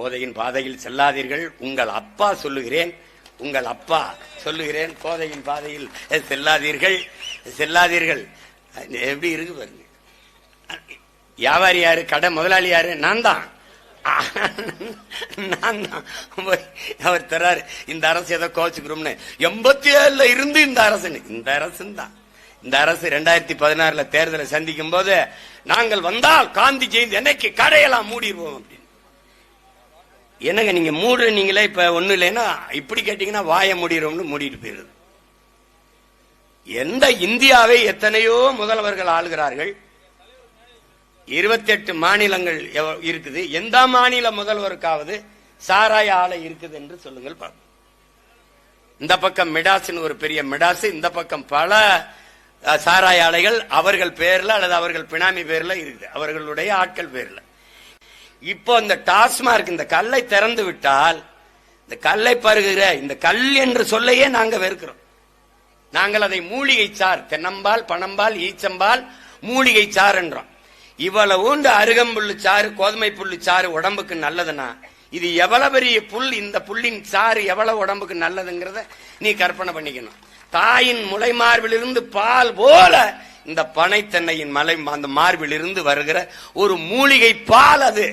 போதையின் பாதையில் செல்லாதீர்கள். உங்கள் அப்பா சொல்லுகிறேன். உங்கள் அப்பா சொல்லுகிறேன். போதையின் பாதையில் செல்லாதீர்கள். செல்லாதீர்கள். எப்படி இருக்கு பாருங்க. வியாபாரி யாரு? கடை முதலாளி யாரு? நான் தான். நான் தான். அவர் தர்றாரு. இந்த அரசு ஏதோ கோச்சுக்கிறோம்னு எண்பத்தி ஏழுல இருந்து இந்த அரசு இந்த அரசு தான். இந்த அரசு ரெண்டாயிரத்தி பதினாறுல தேர்தலை சந்திக்கும் போது நாங்கள் வந்தால் காந்தி ஜெயந்தி என்னைக்கு கடையெல்லாம் மூடிடுவோம் அப்படின்னு. என்னங்க நீங்க மூடுறீங்களே இப்ப ஒண்ணு இல்லைன்னா இப்படி கேட்டீங்கன்னா வாய முடிகிறோம்னு மூடிட்டு போயிருது எந்த இந்தியாவை எத்தனையோ முதல்வர்கள் ஆளுகிறார்கள். இருபத்தி எட்டு மாநிலங்கள் இருக்குது. எந்த மாநில முதல்வருக்காவது சாராய ஆலை இருக்குது என்று சொல்லுங்கள் பார்ப்போம். இந்த பக்கம் மிடாஸ்னு ஒரு பெரிய மிடாஸ் இந்த பக்கம் பல சாராய ஆலைகள் அவர்கள் பேர்ல அல்லது அவர்கள் பினாமி பேர்ல இருக்குது. அவர்களுடைய ஆட்கள் பேர்ல. இப்போ இந்த டாஸ்மார்க் இந்த கல்லை திறந்து விட்டால் இந்த கல்லை பருகிற இந்த கல் என்று சொல்லையே நாங்க வெறுக்கிறோம். நாங்கள் அதை மூலிகை சார் தென்னம்பால் பனம்பால் ஈச்சம்பால் மூலிகை சார் என்றோம். இவ்வளவு இந்த அருகம்புல்லு சாறு கோதுமை புல்லு சாறு உடம்புக்கு நல்லதுன்னா இது எவ்வளவு பெரிய புல் இந்த புல்லின் சாறு எவ்வளவு உடம்புக்கு நல்லதுங்கிறத நீ கற்பனை பண்ணிக்கணும். தாயின் முளை மார்பிலிருந்து பால் போல இந்த பனைத்தன்னையின் மலை அந்த மார்பிலிருந்து வருகிற ஒரு மூலிகை பால் அது.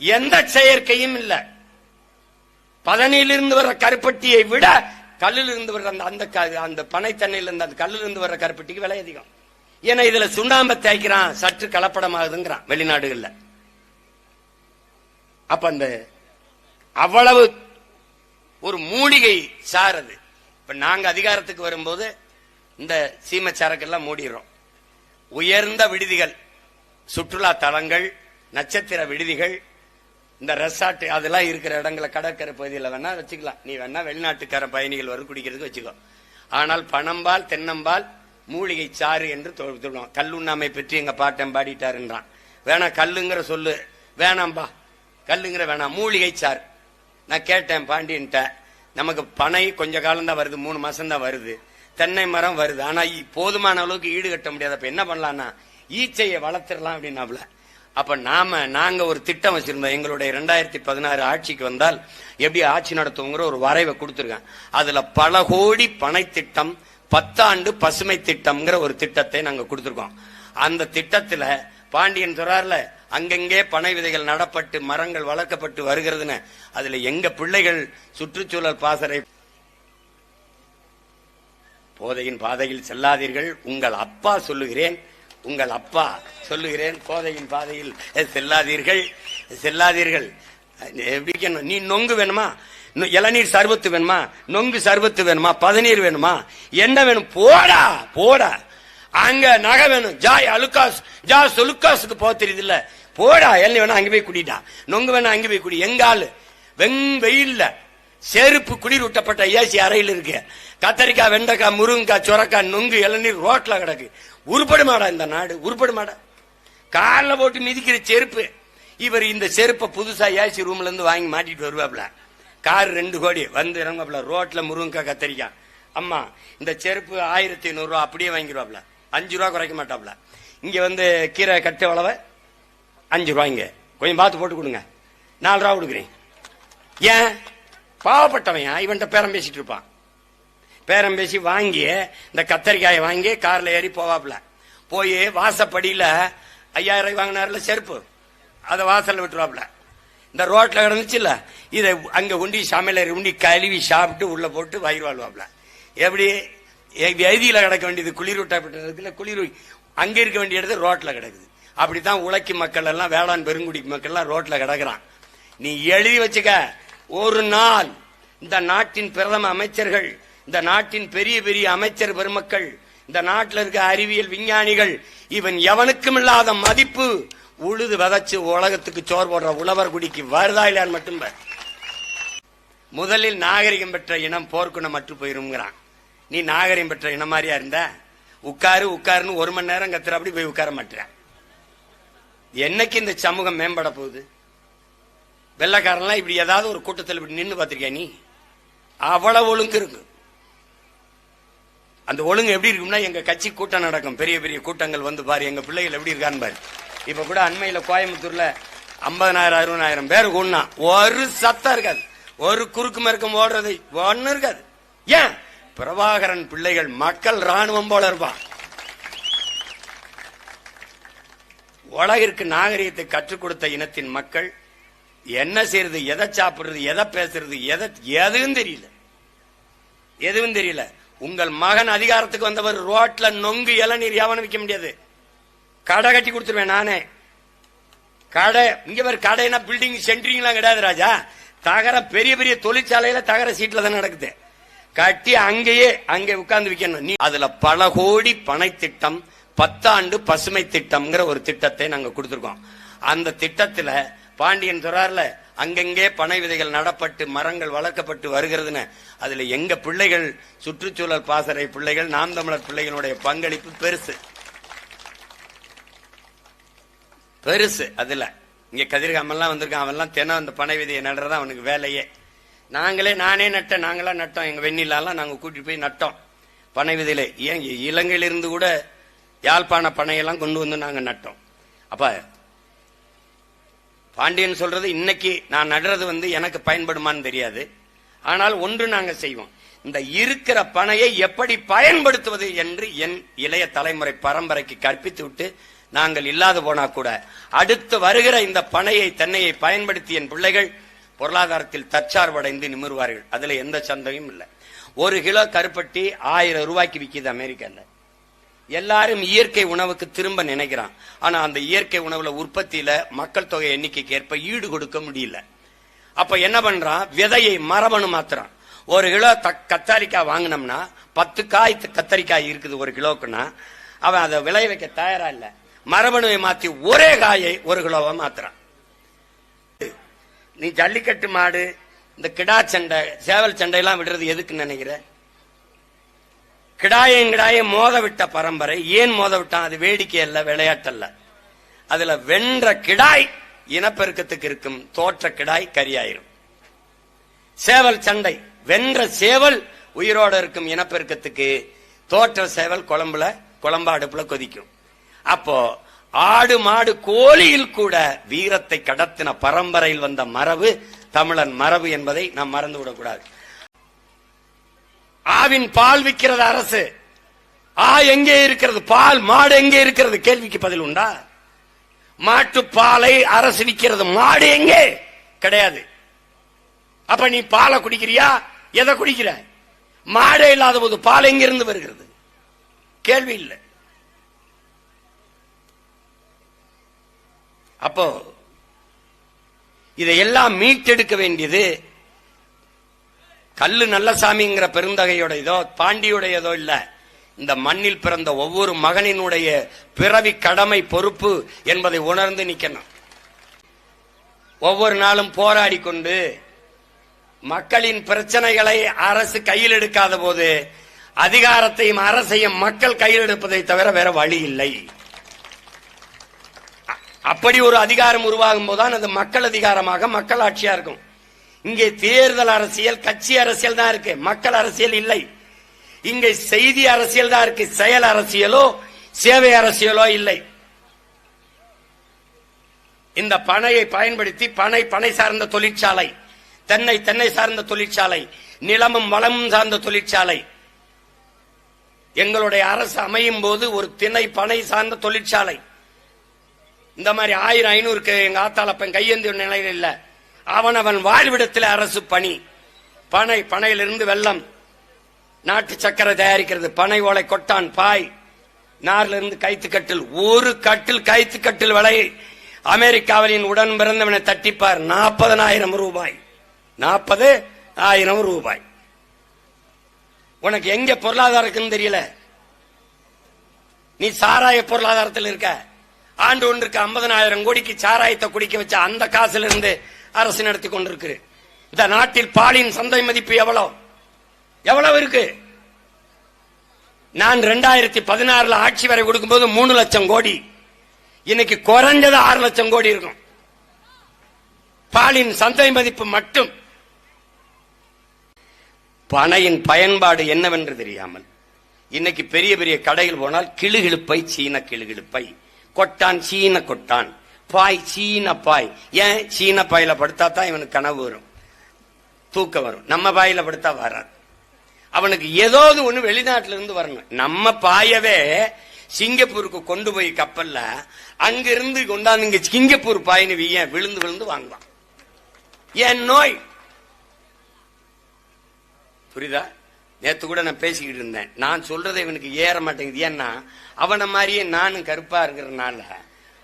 எந்த செயற்கையும் இல்லை. பதனியிலிருந்து வர்ற கருப்பட்டியை விட கல்லில் இருந்து வர்ற அந்த அந்த க- அந்த பனைத்தண்ணிலிருந்து அந்த கல்லில் இருந்து வர்ற கருப்பட்டிக்கு விலை அதிகம். ஏன்னா இதுல சுண்ணாம்பை தேய்க்கிறான் சற்று கலப்படமாகுதுங்கிறான் வெளிநாடுகள்ல. அப்ப அந்த அவ்வளவு ஒரு மூலிகை சார் அது. இப்ப நாங்க அதிகாரத்துக்கு வரும்போது இந்த சீமை சரக்கெல்லாம் மூடிடுறோம். உயர்ந்த விடுதிகள் சுற்றுலா தலங்கள் நட்சத்திர விடுதிகள் இந்த ரெசார்ட் அதெல்லாம் இருக்கிற இடங்களை கடற்கரை பகுதியில் வேணா வச்சுக்கலாம். நீ வேணா வெளிநாட்டுக்கார பயணிகள் வரும் குடிக்கிறதுக்கு வச்சுக்கோ. ஆனால் பனம்பால் தென்னம்பால் மூலிகை சாறு என்று சொல்லுவோம். கல்லுண்ணாமை பற்றி எங்க பாட்டம் பாடிட்டாருன்றான். வேணாம் கல்லுங்கிற சொல்லு. வேணாம்பா. கல்லுங்கிற வேணாம் மூலிகை சாறு. நான் கேட்டேன் பாண்டியன்ட்ட. நமக்கு பனை கொஞ்ச காலம் தான் வருது. மூணு மாசம் தான் வருது. தென்னை மரம் வருது. ஆனா போதுமான அளவுக்கு ஈடு கட்ட என்ன பண்ணலாம்னா ஈச்சையை வளர்த்திடலாம் அப்படின்னாப்ல. அப்ப நாம நாங்க ஒரு திட்டம் வச்சிருந்தோம். எங்களுடைய ரெண்டாயிரத்தி பதினாறு ஆட்சிக்கு வந்தால் எப்படி ஆட்சி நடத்துவோங்கிற ஒரு வரைவை கொடுத்துருக்கேன் அதுல பல கோடி பனை திட்டம் பத்தாண்டு பசுமை திட்டம்ங்கிற ஒரு திட்டத்தை நாங்க கொடுத்துருக்கோம். அந்த திட்டத்துல பாண்டியன் துறார்ல அங்கங்கே பனை விதைகள் நடப்பட்டு மரங்கள் வளர்க்கப்பட்டு வருகிறதுன்னு. அதுல எங்க பிள்ளைகள் சுற்றுச்சூழல் பாசறை போதையின் பாதையில் செல்லாதீர்கள். உங்கள் அப்பா சொல்லுகிறேன் உங்கள் அப்பா சொல்லுகிறேன் கோதையின் பாதையில் செல்லாதீர்கள் செல்லாதீர்கள். எப்படி நீ நொங்கு வேணுமா? இளநீர் சர்பத்து வேணுமா? நொங்கு சர்பத்து வேணுமா? பதநீர் வேணுமா? என்ன வேணும்? போடா போடா. அங்க நகை வேணும். ஜாய் அலுக்காஸ் ஜா சொலுக்காஸுக்கு போக தெரியுது இல்ல போடா எல்லாம் வேணா அங்க போய் குடிடா. நொங்கு வேணா அங்க போய் குடி. எங்காலு? வெங் வெயில்ல. செருப்பு குளிர் விட்டப்பட்ட ஏசி அறையில் இருக்கு. கத்தரிக்காய் வெண்டைக்காய் முருங்கக்காய் சுரக்காய் நொங்கு இளநீர் ரோட்ல கிடக்கு. உருப்படுமாடா இந்த நாடு? உருப்படுமாடா? காலில் போட்டு மிதிக்கிற செருப்பு. இவர் இந்த செருப்பை புதுசா ஏசி ரூம்ல இருந்து வாங்கி மாட்டிட்டு வருவாப்ல கார் ரெண்டு கோடி. வந்து இறங்குவாப்ல ரோட்ல முருங்கைக்காய் கத்தரிக்காய் அம்மா இந்த செருப்பு ஆயிரத்தி ஐநூறுரூவா அப்படியே வாங்கிடுவாப்ல அஞ்சு ரூபா குறைக்க மாட்டாப்ல இங்க வந்து கீரை கட்டு அளவை அஞ்சு ரூபாய்ங்க கொஞ்சம் பார்த்து போட்டு கொடுங்க. நாலு ரூபா கொடுக்குறேன். ஏன்? பாவப்பட்டவன் இவன்கிட்ட பேரம் பேசிட்டு இருப்பான். பேரம் பேசி வாங்கி இந்த கத்தரிக்காயை வாங்கி கார்ல ஏறி போவாப்ல போய் வாசப்படியில ஐயாயிரம் ரூபாய் வாங்கினார்ல செருப்பு. அதை வாசல்ல விட்டுருவாப்ல இந்த ரோட்ல கிடந்துச்சுல்ல இதை அங்க உண்டி சமையலர் உண்டி கழுவி சாப்பிட்டு உள்ள போட்டு வயிறு வாழ்வாப்ல எப்படி? எதியில கிடக்க வேண்டியது? குளிர் விட்டாப்பட்டதுல குளிர் அங்க இருக்க வேண்டிய இடத்துல ரோட்ல கிடக்குது. அப்படித்தான் உழைக்கும் மக்கள் எல்லாம் வேளாண் பெருங்குடி மக்கள் எல்லாம் ரோட்ல கிடக்குறான். நீ எழுதி வச்சுக்க ஒரு நாள் இந்த நாட்டின் பிரதம அமைச்சர்கள் இந்த நாட்டின் பெரிய பெரிய அமைச்சர் பெருமக்கள் இந்த நாட்டில் இருக்க அறிவியல் விஞ்ஞானிகள் இவன் எவனுக்கும் இல்லாத மதிப்பு உழுது விதைச்சு உலகத்துக்கு சோர் போடுற உழவர் குடிக்கு வருதா இல்லையான்னு மட்டும் முதலில் நாகரிகம் பெற்ற இனம் போர்க்குணம் மற்று போயிருங்கிறான் நீ நாகரிகம் பெற்ற இனம் மாதிரியா இருந்த? உட்காரு உட்காருன்னு ஒரு மணி நேரம் கத்துற அப்படி போய் உட்கார மாட்டேன் என்னைக்கு இந்த சமூகம் மேம்பட போகுது? வெள்ளக்காரன்லாம் இப்படி ஏதாவது ஒரு கூட்டத்தில் இப்படி நின்று பார்த்திருக்கியா நீ? அவ்வளவு ஒழுங்கு இருக்கு. அந்த ஒழுங்கு எப்படி இருக்கும்னா எங்க கட்சி கூட்டம் நடக்கும். பெரிய பெரிய கூட்டங்கள் வந்து பாரு எங்க பிள்ளைகள் எப்படி இருக்கான்னு பாரு. இப்ப கூட அண்மையில கோயம்புத்தூர்ல ஐம்பதனாயிரம் அறுபதாயிரம் பேர் கூடனா ஒரு சத்தம் இருக்காது. ஒரு குறுக்கு மறுக்கம் ஓடுறது ஒன்னு இருக்காது. ஏன்? பிரபாகரன் பிள்ளைகள் மக்கள் ராணுவம் போல இருப்பான். உலகிற்கு நாகரிகத்தை கற்றுக் கொடுத்த இனத்தின் மக்கள் என்ன செய்யறது எதை சாப்பிடுறது எதை பேசுறது எதை எதுவும் தெரியல. எதுவும் தெரியல. உங்கள் மகன் அதிகாரத்துக்கு வந்தவர் ரோட்ல நொங்கு இளநீர் எவனும் விற்க முடியாது. கடை கட்டி கொடுத்துருவேன் நானே. கடை இங்க பேர் கடைனா பில்டிங் சென்ட்ரிங்லாம் கிடையாது ராஜா. தகர பெரிய பெரிய தொழிற்சாலையில தகர சீட்ல தான் நடக்குது. கட்டி அங்கேயே அங்கே உட்கார்ந்து விற்கணும் நீ அதுல பல கோடி பனை திட்டம் பத்தாண்டு பசுமை திட்டம்ங்கிற ஒரு திட்டத்தை நாங்க கொடுத்துருக்கோம். அந்த திட்டத்துல பாண்டியன் சொல்றாருல அங்கங்கே பனை விதைகள் நடப்பட்டு மரங்கள் வளர்க்கப்பட்டு வருகிறதுன்னு அதுல எங்க பிள்ளைகள் சுற்றுச்சூழல் பாசறை பிள்ளைகள் நாம் தமிழர் பிள்ளைகளுடைய பங்களிப்பு பெருசு. பெருசு அதுல. இங்க கதிர்காமெல்லாம் வந்திருக்கான் அவன்லாம் தினம் அந்த பனை விதையை நடுறதா அவனுக்கு வேலையே. நாங்களே நானே நட்டேன் நாங்களாம் நட்டோம். எங்க வெண்ணிலாலாம் நாங்க கூட்டிட்டு போய் நட்டோம். பனை விதையில ஏன் இலங்கையிலிருந்து கூட யாழ்ப்பாண பனையெல்லாம் கொண்டு வந்து நாங்க நட்டோம். அப்ப பாண்டியன் சொல்றது இன்னைக்கு நான் நடுறது வந்து எனக்கு பயன்படுமான்னு தெரியாது. ஆனால் ஒன்று நாங்க செய்வோம். இந்த இருக்கிற பனையை எப்படி பயன்படுத்துவது என்று என் இளைய தலைமுறை பரம்பரைக்கு கற்பித்து விட்டு நாங்கள் இல்லாது போனா கூட அடுத்து வருகிற இந்த பனையை தென்னையை பயன்படுத்தி என் பிள்ளைகள் பொருளாதாரத்தில் தற்சார்படைந்து நிமிர்வார்கள். அதுல எந்த சந்தையும் இல்லை. ஒரு கிலோ கருப்பட்டி ஆயிரம் ரூபாய்க்கு விற்கிது அமெரிக்கா எல்லாரும் இயற்கை உணவுக்கு திரும்ப நினைக்கிறான். ஆனா அந்த இயற்கை உணவுல உற்பத்தியில மக்கள் தொகை எண்ணிக்கைக்கு ஏற்ப ஈடு கொடுக்க முடியல. அப்ப என்ன பண்றான்? விதையை மரபணு மாத்துறான். ஒரு கிலோ த- கத்தாரிக்காய் வாங்கினோம்னா பத்து காய் கத்தரிக்காய் இருக்குது ஒரு கிலோக்குன்னா அவன் அதை விளைய வைக்க தயாரா இல்ல. மரபணுவை மாத்தி ஒரே காயை ஒரு கிலோவா மாத்துறான். நீ ஜல்லிக்கட்டு மாடு இந்த கிடா சண்டை சேவல் சண்டையெல்லாம் விடுறது எதுக்குன்னு நினைக்கிற? கிடாயம் கிடாயம் மோத விட்ட பரம்பரை. ஏன் மோத விட்டான் அது வேடிக்கை அல்ல விளையாட்டல்ல. அதுல வென்ற கிடாய் இனப்பெருக்கத்துக்கு இருக்கும். தோற்ற கிடாய் கரியாயிரும். சேவல் சண்டை. வென்ற சேவல் உயிரோட இருக்கும் இனப்பெருக்கத்துக்கு தோற்ற சேவல் குழம்புல குழம்பு அடுப்புல கொதிக்கும். அப்போ ஆடு மாடு கோழியில் கூட வீரத்தை கடத்தின பரம்பரையில் வந்த மரபு தமிழன் மரபு என்பதை நாம் மறந்து விடக்கூடாது ஆவின் பால் விற்கிறது அரசு. ஆ எங்கே இருக்கிறது? பால் மாடு எங்கே இருக்கிறது? கேள்விக்கு பதில் உண்டா? மாட்டு பாலை அரசு விற்கிறது. மாடு எங்கே? கிடையாது. அப்ப நீ பாலை குடிக்கிறியா? எதை குடிக்கிற? மாடே இல்லாத போது பால் எங்கிருந்து வருகிறது? கேள்வி இல்லை. அப்போ இதையெல்லாம் மீட்டெடுக்க வேண்டியது கல்லு நல்லசாமிங்கிற பெருந்தகையுடையதோ பாண்டியுடையதோ இல்ல. இந்த மண்ணில் பிறந்த ஒவ்வொரு மகனினுடைய பிறவி கடமை பொறுப்பு என்பதை உணர்ந்து நிக்கணும். ஒவ்வொரு நாளும் போராடி கொண்டு மக்களின் பிரச்சனைகளை அரசு கையில் எடுக்காத போது அதிகாரத்தையும் அரசையும் மக்கள் கையில் எடுப்பதை தவிர வேற வழி இல்லை. அப்படி ஒரு அதிகாரம் உருவாகும் போதுதான் அது மக்கள் அதிகாரமாக மக்கள் ஆட்சியா இருக்கும். இங்கே தேர்தல் அரசியல் கட்சி அரசியல் தான் இருக்கு. மக்கள் அரசியல் இல்லை. இங்கே செய்தி அரசியல் தான் இருக்கு. செயல் அரசியலோ சேவை அரசியலோ இல்லை. இந்த பனையை பயன்படுத்தி பனை பனை சார்ந்த தொழிற்சாலை தென்னை தென்னை சார்ந்த தொழிற்சாலை நிலமும் வளமும் சார்ந்த தொழிற்சாலை. எங்களுடைய அரசு அமையும் போது ஒரு திணை பனை சார்ந்த தொழிற்சாலை. இந்த மாதிரி ஆயிரம் ஐநூறுக்கு எங்க ஆத்தாளப்பன் கையேந்திய நிலையில் இல்லை. அவனவன் வாழ்விடத்தில் அரசு பணி. பனை பனையிலிருந்து வெள்ளம் நாட்டு சக்கரை தயாரிக்கிறது. பனை ஓலை கொட்டான் பாய். நார்ல இருந்து கைத்து கட்டில் ஒரு கட்டில் கைத்து கட்டில் விலை. அமெரிக்காவின் உடன் பிறந்தவனை தட்டிப்பார். நாற்பதனாயிரம் ரூபாய். நாற்பது ஆயிரம் ரூபாய். உனக்கு எங்க பொருளாதாரம் இருக்குன்னு தெரியல? நீ சாராய பொருளாதாரத்தில் இருக்க. ஆண்டு ஒன்றுக்கு ஐம்பதனாயிரம் கோடிக்கு சாராயத்தை குடிக்க வச்ச அந்த காசுல இருந்து அரசு நடத்தி கொண்டிருக்கு. இந்த நாட்டில் பாலின் சந்தை மதிப்பு எவ்வளவு எவ்வளவு இருக்கு? நான் ரெண்டாயிரத்தி பதினாறுல ஆட்சி வரை கொடுக்கும்போது மூணு லட்சம் கோடி. இன்னைக்கு குறைஞ்சது ஆறு லட்சம் கோடி இருக்கும். பாலின் சந்தை மதிப்பு மட்டும். பனையின் பயன்பாடு என்னவென்று தெரியாமல் இன்னைக்கு பெரிய பெரிய கடையில் போனால் கிளுகிழுப்பை சீன கிளுகிழுப்பை. கொட்டான் சீன கொட்டான். பாய் சீன பாய். ஏன் சீன பாயில படுத்தா தான் இவனுக்கு கனவு வரும்? தூக்கம் வரும். நம்ம பாயில படுத்தா வராது. அவனுக்கு ஏதாவது ஒண்ணு வெளிநாட்டுல இருந்து வரணும். நம்ம பாயவே சிங்கப்பூருக்கு கொண்டு போய் கப்பல்ல அங்கிருந்து கொண்டாந்து இங்க சிங்கப்பூர் பாயின்னு வீய விழுந்து விழுந்து வாங்குவான். ஏன் நோய்? புரியுதா? நேத்து கூட நான் பேசிக்கிட்டு இருந்தேன். நான் சொல்றதை இவனுக்கு ஏற மாட்டேங்குது. ஏன்னா அவனை மாதிரியே நானும் கருப்பா இருக்கிறதுனால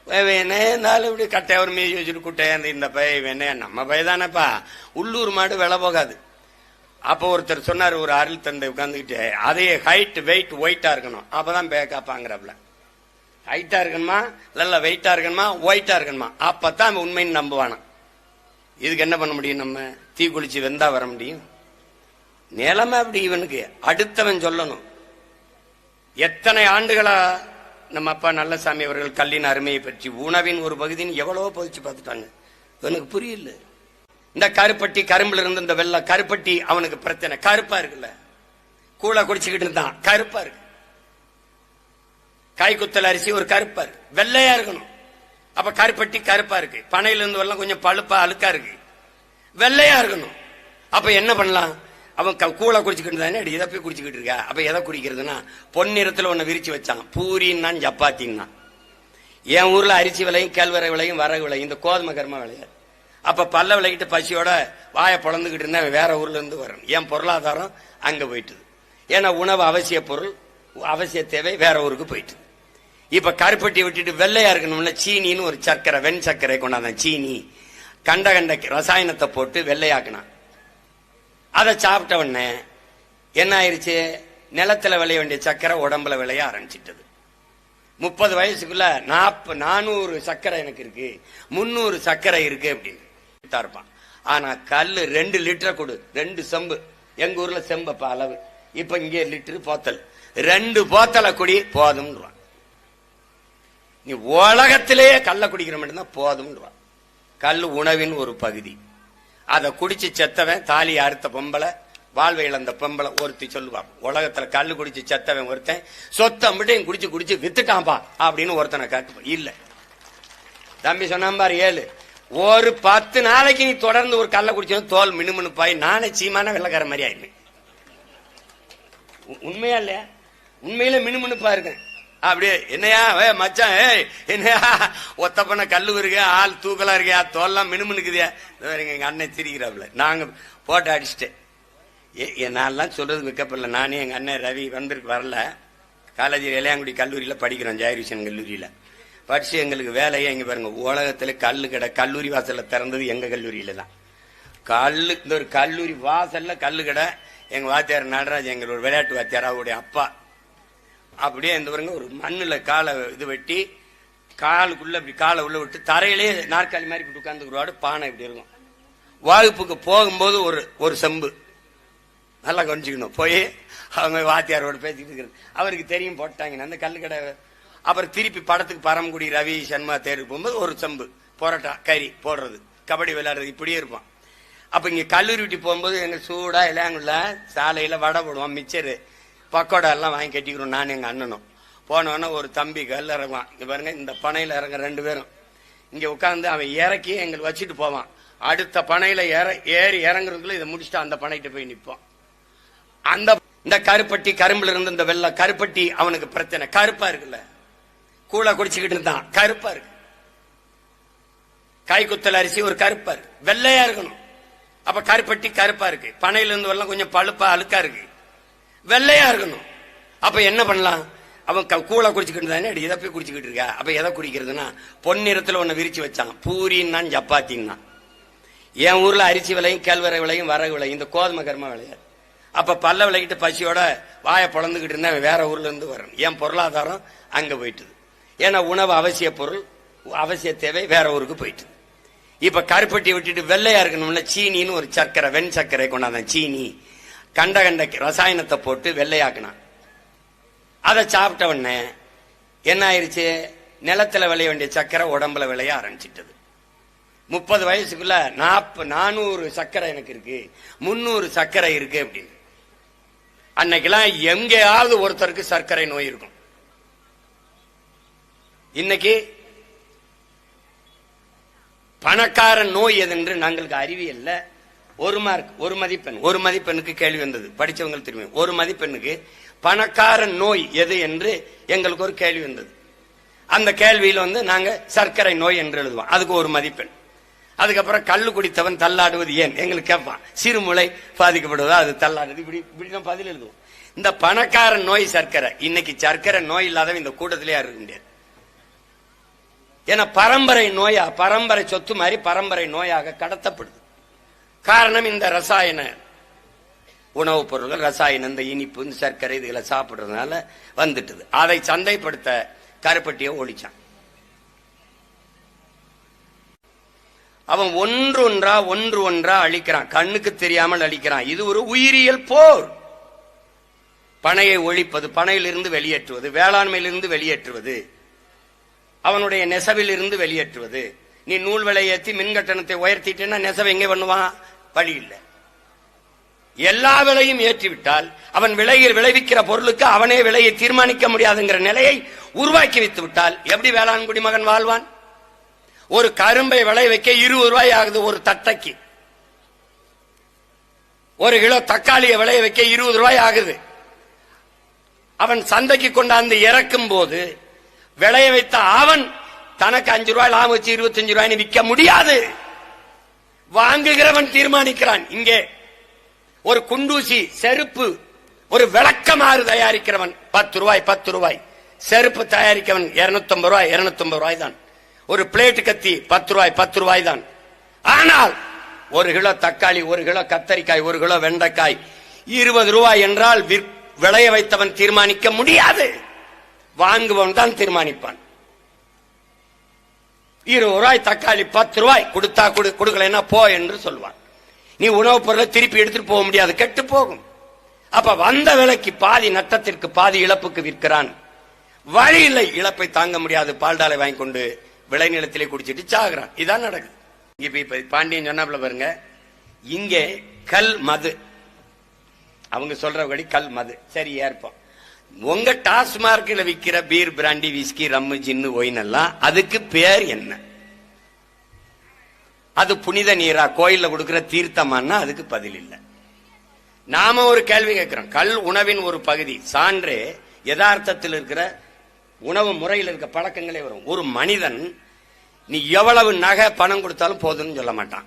வேணே இருந்தாலும் இப்படி கட்டையை ஒரு மீதி வச்சுட்டு இந்த பய வேணே நம்ம பய தானேப்பா உள்ளூர் மாடு விலை போகாது. அப்போ ஒருத்தர் சொன்னார் ஒரு அருள் தந்தை உட்காந்துக்கிட்டு அதே ஹைட் வெயிட் ஒயிட்டா இருக்கணும். அப்பதான் பே காப்பாங்கிறப்பல. ஹைட்டா இருக்கணுமா? நல்லா வெயிட்டா இருக்கணுமா? ஒயிட்டா இருக்கணுமா? அப்பதான் தான் உண்மைன்னு நம்புவானா இதுக்கு என்ன பண்ண முடியும் நம்ம? தீ குளிச்சு வெந்தா வர முடியும். நிலைமை அப்படி இவனுக்கு. அடுத்தவன் சொல்லணும். எத்தனை ஆண்டுகளா நம்ம அப்பா நல்லசாமி அவர்கள் கல்லின் அருமையை பற்றி உணவின் ஒரு பகுதின்னு எவ்வளவோ பதிச்சு பார்த்துட்டாங்க. எனக்கு புரியல. இந்த கருப்பட்டி கரும்புல இருந்து இந்த வெள்ளை கருப்பட்டி அவனுக்கு பிரச்சனை. கருப்பா இருக்குல்ல. கூழ குடிச்சுக்கிட்டு இருந்தான். கருப்பா இருக்கு. காய் குத்தல் அரிசி ஒரு கருப்பா இருக்கு. வெள்ளையா இருக்கணும். அப்ப கருப்பட்டி கருப்பா இருக்கு. பனையில இருந்து வரலாம் கொஞ்சம் பழுப்பா அழுக்கா இருக்கு. வெள்ளையா இருக்கணும். அப்ப என்ன பண்ணலாம்? அவன் க- கூழ குடிச்சுக்கிட்டு தானே இதை போய் குடிச்சுக்கிட்டு இருக்கா? அப்ப எதை குடிக்கிறதுனா பொன்னிறத்துல ஒன்னு விரிச்சு வச்சான். பூரின்னா சப்பாத்தின்னா என் ஊர்ல அரிசி விலையும் கேழ்வரை விலையும் வரகு விலையும் இந்த கோதுமை கர்ம விளையாது அப்ப பல்ல விளைக்கிட்டு பசியோட வாயை பொழந்துகிட்டு இருந்தா வேற ஊர்ல இருந்து வரும் என் பொருளாதாரம் அங்க போயிட்டுது. ஏன்னா உணவு அவசிய பொருள் அவசிய தேவை வேற ஊருக்கு போயிட்டு இப்ப கருப்பட்டி விட்டுட்டு வெள்ளையா இருக்கணும்னா சீனின்னு ஒரு சர்க்கரை வெண் சர்க்கரை கொண்டாந்தான் சீனி. கண்ட கண்ட ரசாயனத்தை போட்டு வெள்ளையாக்கினான். அதை சாப்பிட்ட உடனே என்ன ஆயிடுச்சு நிலத்துல விளைய வேண்டிய சக்கரை உடம்புல விளைய ஆரம்பிச்சிட்டது. முப்பது வயசுக்குள்ள நாற்ப நானூறு சர்க்கரை எனக்கு இருக்கு. முன்னூறு சர்க்கரை இருக்கு அப்படின்னு. இருப்பான். ஆனா கல் ரெண்டு லிட்டர் கொடு. ரெண்டு செம்பு. எங்க ஊர்ல செம்பப்ப அளவு. இப்ப இங்கே லிட்டரு போத்தல். ரெண்டு போத்தலை குடி போதும்ன்றான் நீ உலகத்திலேயே கல்ல குடிக்கிற மட்டும்தான் போதும்ன்றான் கல் உணவின் ஒரு பகுதி. அதை குடிச்சு செத்தவன் தாலி அறுத்த பொம்பளை வாழ்வை இழந்த பொம்பளை ஒருத்தி சொல்லுவான். உலகத்துல கல்லு குடிச்சு செத்தவன் ஒருத்தன் சொத்தை மட்டும் குடிச்சு குடிச்சு வித்துட்டான்பா அப்படின்னு ஒருத்தனை காட்டு இல்ல. தம்பி சொன்னான் பாரு ஏழு. ஒரு பத்து நாளைக்கு நீ தொடர்ந்து ஒரு கல்ல குடிச்சோம் தோல் மினுமினுப்பாய் நானே சீமான வெள்ளக்கார மாதிரி ஆயிருந்தேன் உண்மையா இல்லையா? உண்மையில மினுமினுப்பா இருக்கேன். அப்படியே என்னையா ஏ மச்சான் ஏய் என்னையா ஒத்த பண்ண கல்லு இருக்கு ஆள் தூக்கலா இருக்கியா தோல்லாம் மினுமினுக்குதியா? இதோ பாருங்க, எங்க அண்ணன் சிரிக்கிறாப்புல. நாங்க போட்டோ அடிச்சுட்டேன். ஏ- நான்லாம் சொல்றது மிக்கப்படல நானே எங்க அண்ணன் ரவி வந்திருக்கு வரல. காலேஜில் இளையாங்குடி கல்லூரியில படிக்கிறோம் ஜெயரிஷன் கல்லூரியில. படிச்சு எங்களுக்கு வேலையே இங்க பாருங்க. உலகத்துல கல்லு கடை கல்லூரி வாசல்ல திறந்தது எங்க கல்லூரியில தான். கல்லு இந்த ஒரு கல்லூரி வாசல்ல கல்லு கடை எங்க வாத்தியார் நடராஜ் எங்களோட விளையாட்டு வாத்தியார் அவருடைய அப்பா அப்படியே இந்த பாருங்க ஒரு மண்ணுல காலை இது வெட்டி காலுக்குள்ள இப்படி காலை உள்ள விட்டு தரையிலே நாற்காலி மாதிரி இப்படி உட்கார்ந்துக்குருவாடு பானை இப்படி இருக்கும். வகுப்புக்கு போகும்போது ஒரு ஒரு செம்பு. நல்லா கவனிச்சுக்கணும். போய் அவங்க வாத்தியாரோட பேசிக்கிட்டு இருக்கிறது. அவருக்கு தெரியும் போட்டாங்க. அந்த கல்லு கடை அப்புறம் திருப்பி படத்துக்கு பரமக்குடி ரவி சன்மா தேர்வு போகும்போது ஒரு செம்பு பரோட்டா கறி போடுறது. கபடி விளையாடுறது. இப்படியே இருப்பான். அப்ப இங்க கல்லூரி விட்டு போகும்போது எங்க சூடா இளையாங்குள்ள சாலையில வடை போடுவோம் மிச்சரு. பக்கோடா எல்லாம் வாங்கி கட்டிக்கிறோம். நான் எங்கள் அண்ணனும். போனவொன்னே ஒரு தம்பி கல் இறங்குவான். இங்கே பாருங்க இந்த பனையில் இறங்க ரெண்டு பேரும். இங்கே உட்காந்து அவன் இறக்கி எங்களுக்கு வச்சுட்டு போவான். அடுத்த பனையில் ஏற ஏறி இறங்குறதுக்குள்ள இதை முடிச்சுட்டு அந்த பனைகிட்ட போய் நிற்பான் அந்த இந்த கருப்பட்டி கரும்புல இருந்து இந்த வெள்ளை கருப்பட்டி அவனுக்கு பிரச்சனை. கருப்பா இருக்குல்ல? கூழ குடிச்சுக்கிட்டு இருந்தான். கருப்பா இருக்கு. கை குத்தல் அரிசி ஒரு கருப்பா இருக்கு. வெள்ளையா இருக்கணும். அப்ப கருப்பட்டி கருப்பா இருக்கு. பனையில இருந்து வரலாம் கொஞ்சம் பழுப்பா அழுக்கா இருக்கு. வெள்ளையா இருக்கணும். அப்ப என்ன பண்ணலாம்? அவன் க- கூழ குடிச்சுக்கிட்டு தானே இதை போய் குடிச்சுக்கிட்டு இருக்கா? அப்ப எதை குடிக்கிறதுனா பொன்னிறத்துல ஒன்னு விரிச்சு வச்சான். பூரின்னா சப்பாத்தின்னா என் ஊர்ல அரிசி விலையும் கேழ்வரை விலையும் வரகு விலையும் இந்த கோதுமை கர்ம விளையாது அப்ப பல்ல விளைக்கிட்டு பசியோட வாயை பொழந்துகிட்டு இருந்தா வேற ஊர்ல இருந்து வரணும் என் பொருளாதாரம் அங்க போயிட்டுது. ஏன்னா உணவு அவசிய பொருள் அவசிய தேவை வேற ஊருக்கு போயிட்டுது. இப்ப கருப்பட்டி விட்டுட்டு வெள்ளையா இருக்கணும்ல சீனின்னு ஒரு சர்க்கரை வெண் சர்க்கரை கொண்டாந்தான் சீனி. கண்ட கண்ட ரசாயனத்தை போட்டு வெள்ளையாக்கினான். அதை சாப்பிட்ட உடனே என்ன ஆயிடுச்சு நிலத்துல விளைய வேண்டிய சர்க்கரை உடம்புல விளைய ஆரம்பிச்சிட்டது. முப்பது வயசுக்குள்ள நாற்ப நானூறு சர்க்கரை எனக்கு இருக்கு. முன்னூறு சர்க்கரை இருக்கு அப்படின்னு. அன்னைக்கெல்லாம் எங்கேயாவது ஒருத்தருக்கு சர்க்கரை நோய் இருக்கும். இன்னைக்கு பணக்காரன் நோய் எதென்று நாங்களுக்கு அறிவியல்ல ஒரு மார்க் ஒரு மதிப்பெண் ஒரு மதிப்பெண்ணுக்கு கேள்வி வந்தது. படிச்சவங்களுக்கு திரும்பி ஒரு மதிப்பெண்ணுக்கு பணக்காரன் நோய் எது என்று எங்களுக்கு ஒரு கேள்வி வந்தது. அந்த கேள்வியில் வந்து நாங்க சர்க்கரை நோய் என்று எழுதுவோம். அதுக்கு ஒரு மதிப்பெண். அதுக்கப்புறம் கள்ளு குடித்தவன் தள்ளாடுவது ஏன்? எங்களுக்கு கேட்பான் சிறுமுளை பாதிக்கப்படுவதா? அது தள்ளாடுது. இப்படி இப்படி தான் பதில் எழுதுவோம். இந்த பணக்காரன் நோய் சர்க்கரை. இன்னைக்கு சர்க்கரை நோய் இல்லாதவன் இந்த கூட்டத்திலே யாரும் இருக்க முடியாது. ஏன்னா பரம்பரை நோயா? பரம்பரை சொத்து மாதிரி பரம்பரை நோயாக கடத்தப்படுது. காரணம் இந்த ரசாயன உணவுப் பொருள்கள் ரசாயனம் இந்த இனிப்பு இந்த சர்க்கரை இதுகளை சாப்பிடுறதுனால வந்துட்டது. அதை சந்தைப்படுத்த கருப்பட்டியை ஒழிச்சான் அவன் ஒன்று ஒன்றா ஒன்று ஒன்றா அழிக்கிறான். கண்ணுக்கு தெரியாமல் அழிக்கிறான். இது ஒரு உயிரியல் போர். பனையை ஒழிப்பது பனையிலிருந்து வெளியேற்றுவது வேளாண்மையிலிருந்து வெளியேற்றுவது அவனுடைய நெசவிலிருந்து வெளியேற்றுவது. நீ நூல் விலை ஏற்றி மின் கட்டணத்தை உயர்த்திட்டேன்னா நெசவு எங்கே பண்ணுவான்? வழி இல்லை. எல்லா விலையும் ஏற்றிவிட்டால் அவன் விலையில் விளைவிக்கிற பொருளுக்கு அவனே விலையை தீர்மானிக்க முடியாதுங்கிற நிலையை உருவாக்கி வைத்து விட்டால் எப்படி வேளாண் குடிமகன் வாழ்வான்? ஒரு கரும்பை விளை வைக்க இருபது ரூபாய் ஆகுது ஒரு தட்டைக்கு. ஒரு கிலோ தக்காளியை விளைய வைக்க இருபது ரூபாய் ஆகுது. அவன் சந்தைக்கு கொண்டாந்து இறக்கும் போது விளைய வைத்த அவன் தனக்கு அஞ்சு ரூபாய் லாபம் வச்சு இருபத்தஞ்சு ரூபாய்னு விற்க முடியாது. வாங்குகிறவன் தீர்மானிக்கிறான். இங்கே ஒரு குண்டூசி செருப்பு ஒரு விளக்கமாறு தயாரிக்கிறவன். பத்து ரூபாய் பத்து ரூபாய். செருப்பு தயாரிக்கவன் இருநூத்தம்பது ரூபாய் இருநூத்தம்பது ரூபாய் தான். ஒரு பிளேட் கத்தி பத்து ரூபாய் பத்து ரூபாய் தான். ஆனால் ஒரு கிலோ தக்காளி ஒரு கிலோ கத்தரிக்காய் ஒரு கிலோ வெண்டைக்காய் இருபது ரூபாய் என்றால் விற்- விளைய வைத்தவன் தீர்மானிக்க முடியாது. வாங்குபவன் தான் தீர்மானிப்பான். இருபது ரூபாய் தக்காளி பத்து ரூபாய் கொடுத்தா கொடு கொடுக்கலைன்னா போ என்று சொல்வான். நீ உணவுப் பொருளை திருப்பி எடுத்துட்டு போக முடியாது கெட்டு போகும். அப்ப வந்த விலைக்கு பாதி நட்டத்திற்கு பாதி இழப்புக்கு விற்கிறான். வழி இல்லை இழப்பை தாங்க முடியாது பால்டாலை வாங்கி கொண்டு விளைநிலத்திலே குடிச்சிட்டு சாகுறான். இதான் நடக்குது. இங்க இப்ப- பாண்டியன் சொன்னாப்புல பாருங்க இங்கே கல் மது. அவங்க சொல்றபடி கல் மது. சரி ஏற்போம். உங்க டாஸ்மார்க்ல விற்கிற beer brandy whisky rum gin wine எல்லாம் அதுக்கு பேர் என்ன? அது புனித நீரா கோயில்ல கொடுக்கிற தீர்த்தமானா அதுக்கு பதில் இல்லை. நாம ஒரு கேள்வி கேட்கிறோம். கல் உணவின் ஒரு பகுதி. சான்று யதார்த்தத்தில் இருக்கிற உணவு முறையில் இருக்க பழக்கங்களே வரும். ஒரு மனிதன் நீ எவ்வளவு நகை பணம் கொடுத்தாலும் போதும்னு சொல்ல மாட்டான்.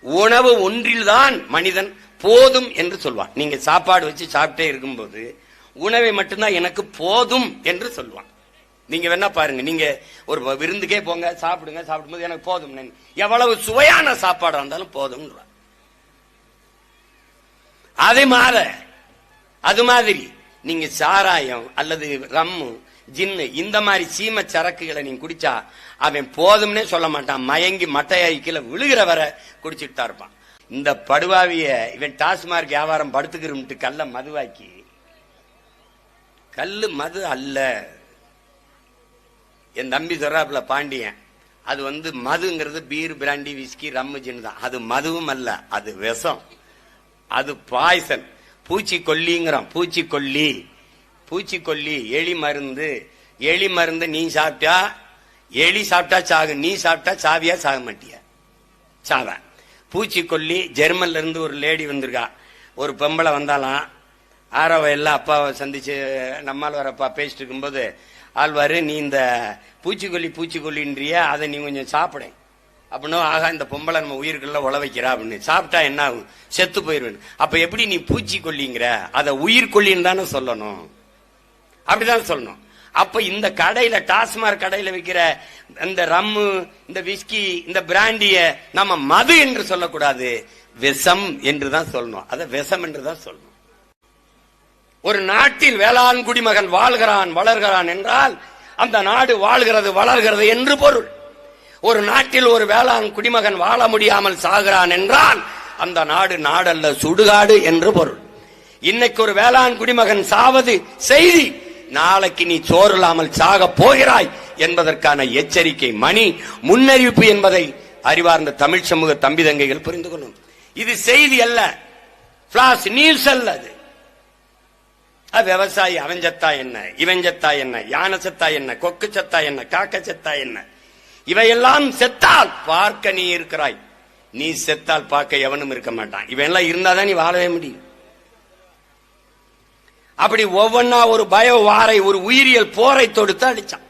உணவு ஒன்றில்தான் மனிதன் போதும் என்று சொல்வான். நீங்க சாப்பாடு வச்சு சாப்பிட்டே இருக்கும்போது உணவை மட்டும்தான் எனக்கு போதும் என்று சொல்லுவான். நீங்க வேணா பாருங்க நீங்க ஒரு விருந்துக்கே போங்க சாப்பிடுங்க சாப்பிடும்போது எனக்கு போதும். எவ்வளவு சுவையான சாப்பாடா இருந்தாலும் போதும்ன்றான். அதே மாற அது மாதிரி நீங்க சாராயம் அல்லது ரம்மு ஜின்னு இந்த மாதிரி சீம சரக்குகளை நீங்க குடிச்சா அவன் போதும்னே சொல்ல மாட்டான். மயங்கி மட்டையாகி கீழே விழுகிற வரை குடிச்சிட்டு தான் இருப்பான். இந்த படுவாவிய இவன் டாஸ்மார்க் வியாபாரம் படுத்துக்கிறோம்ட்டு கல்ல மதுவாக்கி கல்லு மது அல்ல. என் தம்பி சொல்றாப்புல பாண்டியன். அது வந்து மதுங்கிறது beer brandy whisky rum gin தான். அது மதுவும் அல்ல அது விஷம். அது பாய்சன் பூச்சிக்கொல்லிங்கிறான் பூச்சிக்கொல்லி. பூச்சிக்கொல்லி எலி மருந்து. எலி மருந்து நீ சாப்பிட்டா எலி சாப்பிட்டா சாகு நீ சாப்பிட்டா சாவியா சாக மாட்டியா? சாவ. பூச்சிக்கொல்லி ஜெர்மன்ல இருந்து ஒரு லேடி வந்திருக்கா. ஒரு பொம்பளை வந்தாலாம் ஆரவ எல்லாம் அப்பாவை சந்திச்சு நம்மால் வர அப்பா பேசிட்டு இருக்கும்போது ஆழ்வாரு நீ இந்த பூச்சிக்கொல்லி பூச்சிக்கொல்லின்றிய அதை நீ கொஞ்சம் சாப்பிடு. அப்படின்னா ஆகா இந்த பொம்பளை நம்ம உயிருக்குள்ள உழ வைக்கிறா அப்படின்னு. சாப்பிட்டா என்ன ஆகும்? செத்து போயிருவேன். அப்ப எப்படி நீ பூச்சிக்கொல்லிங்கிற? அதை உயிர்கொல்லின்னு தானே சொல்லணும். அப்படிதான் சொல்லணும். அப்ப இந்த கடையில டாஸ்மாக் கடையில விற்கிற இந்த ரம்மு இந்த விஸ்கி இந்த பிராண்டிய நம்ம மது என்று சொல்லக்கூடாது. விஷம் என்று தான் சொல்லணும். அதை விஷம் என்று தான் சொல்லணும். ஒரு நாட்டில் வேளாண் குடிமகன் வாழ்கிறான் வளர்கிறான் என்றால் அந்த நாடு வாழ்கிறது வளர்கிறது என்று பொருள். ஒரு நாட்டில் ஒரு வேளாண் குடிமகன் வாழ முடியாமல் சாகிறான் என்றால் அந்த நாடு நாடல்ல சுடுகாடு என்று பொருள். இன்னைக்கு ஒரு வேளாண் குடிமகன் சாவது செய்தி நாளைக்கு நீ சோறில்லாமல் சாக போகிறாய் என்பதற்கான எச்சரிக்கை மணி முன்னறிவிப்பு என்பதை அறிவார்ந்த தமிழ் சமூக தம்பி தங்கைகள் புரிந்து கொள்ளும். இது செய்தி அல்ல பிளாஸ் நியூஸ் அல்ல அது. விவசாயி அவன் செத்தா என்ன? இவன் செத்தா என்ன? யானை செத்தா என்ன? கொக்கு செத்தா என்ன? காக்க செத்தா என்ன? இவையெல்லாம் செத்தால் பார்க்க நீ இருக்கிறாய். நீ செத்தால் பார்க்க எவனும் இருக்க மாட்டான். இவையெல்லாம் இருந்தாதான் நீ வாழவே முடியும். அப்படி ஒவ்வொன்னா ஒரு பயோ வாரை ஒரு உயிரியல் போரை தொடுத்து அடிச்சான்.